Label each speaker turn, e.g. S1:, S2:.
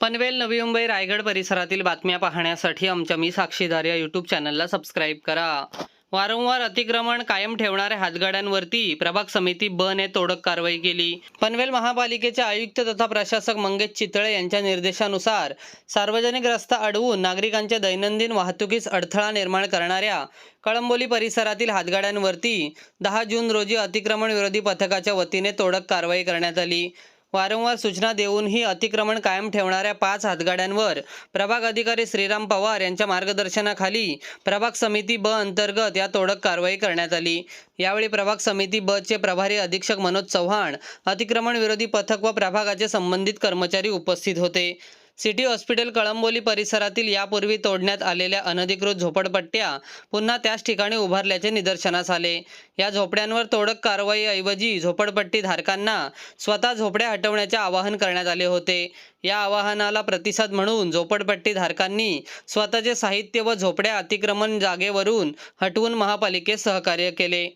S1: पनवेल नवी मुंबई रायगड परिसरातील बातम्या पाहण्यासाठी आमच्या मी साक्षीदार या यूट्यूब चॅनलला सबस्क्राईब करा. वारंवार अतिक्रमण कायम ठेवणाऱ्या हातगाड्यांवरती प्रभाग समिती ब ने तोडक कारवाई केली. पनवेल महापालिकेचे आयुक्त तथा प्रशासक मंगेश चितळे यांच्या निर्देशानुसार सार्वजनिक रस्ता अडवून नागरिकांच्या दैनंदिन वाहतुकीस अडथळा निर्माण करणाऱ्या कळंबोली परिसरातील हातगाड्यांवरती दहा जून रोजी अतिक्रमण विरोधी पथकाच्या वतीने तोडक कारवाई करण्यात आली. वारंवार सूचना देऊनही अतिक्रमण कायम ठेवणाऱ्या पाच हातगाड्यांवर प्रभाग अधिकारी श्रीराम पवार यांच्या मार्गदर्शनाखाली प्रभाग समिती ब अंतर्गत या तोडक कारवाई करण्यात आली. यावेळी प्रभाग समिती ब चे प्रभारी अधीक्षक मनोज चव्हाण अतिक्रमण विरोधी पथक व प्रभागाचे संबंधित कर्मचारी उपस्थित होते. सिटी हॉस्पिटल कळंबोली परिसरातील यापूर्वी तोडण्यात आलेल्या अनधिकृत झोपडपट्ट्या पुन्हा त्याच ठिकाणी उभारल्याचे निदर्शनास आले. या झोपड्यांवर तोडक कारवाईऐवजी झोपडपट्टी धारकांना स्वतः झोपड्या हटवण्याचे आवाहन करण्यात आले होते. या आवाहनाला प्रतिसाद म्हणून झोपडपट्टी धारकांनी स्वतःचे साहित्य व झोपड्या अतिक्रमण जागेवरून हटवून महापालिकेस सहकार्य केले.